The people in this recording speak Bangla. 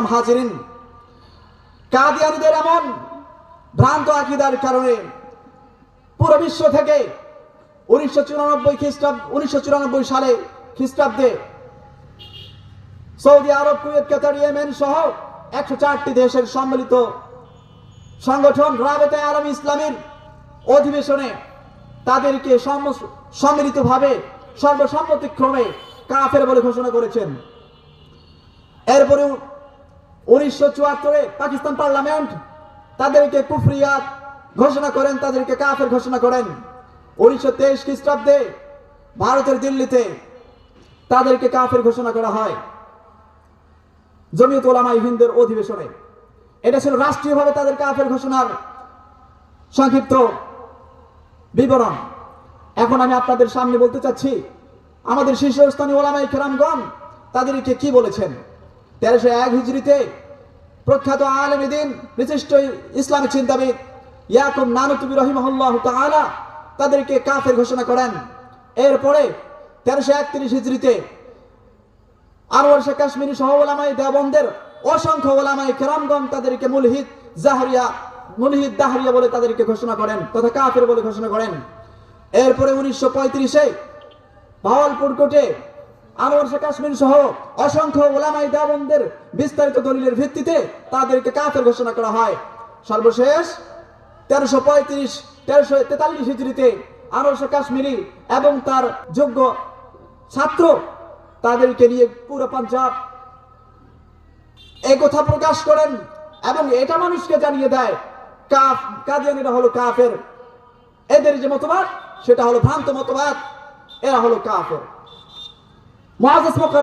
হাজিরিন। কাদিয়ানিদের এমন ভ্রান্ত আকিদার কারণে পুরো বিশ্ব থেকে দেশের সম্মিলিত সংগঠন রাবেতে আলম ইসলামীর অধিবেশনে তাদেরকে সম- সম্মিলিতভাবে সর্বসম্মতিক্রমে কাফের বলে ঘোষণা করেছেন। এরপরে উনিশশো চুয়াত্তরে পাকিস্তান পার্লামেন্ট তাদেরকে কুফরিয়াত ঘোষণা করেন, তাদেরকে কাফের ঘোষণা করেন। উনিশশো তেইশ খ্রিস্টাব্দে ভারতের দিল্লিতে তাদেরকে কাফের ঘোষণা করা হয় জমিয়ত ওলামা হিন্দের অধিবেশনে। এটা ছিল রাষ্ট্রীয়ভাবে তাদের কাফের ঘোষণার সংক্ষিপ্ত বিবরণ। এখন আমি আপনাদের সামনে বলতে চাচ্ছি, আমাদের শীর্ষস্থানীয় ওলামাই কেরামগণ তাদেরকে কি বলেছেন? তেরোশো এক হিজড়িতে প্রখ্যাত আলেম দিন বিশিষ্ট ইসলামী চিন্তাবিদ ইয়াকুব নানুতুবি রহিমহুল্লাহ তাআলা তাদেরকে কাফের ঘোষণা করেন। এরপরে তেরোশো একত্রিশ হিজড়িতে আনোয়ার শেখ কাশ্মীরি সহ ওলামাই দেবন্দের অসংখ্য ওলামাই কেরামগণ তাদেরকে মুলহিদ জাহরিয়া, মুলহিদ দাহরিয়া বলে তাদেরকে ঘোষণা করেন তথা কাফের বলে ঘোষণা করেন। এরপরে উনিশশো পঁয়ত্রিশে ভাওয়ালপুর কোর্টে আনোয়ার কাশ্মীর সহ অসংখ্য ওলামাই বিস্তারিত দলিলের ভিত্তিতে তাদেরকে কাফের ঘোষণা করা হয়। সর্বশেষ, তেরোশো পঁয়ত্রিশ, তেরোশো তেতাল্লিশ হিজড়িতে কাশ্মীরি এবং তার যোগ্য ছাত্র তাদেরকে নিয়ে পুরো পাঞ্জাব এই কথা প্রকাশ করেন এবং এটা মানুষকে জানিয়ে দেয়, কাফ কাদিয়ানিরা হলো কাফের। এদের যে মতবাদ, সেটা হলো ভ্রান্ত মতবাদ, এরা হলো কাফের। মহাজাস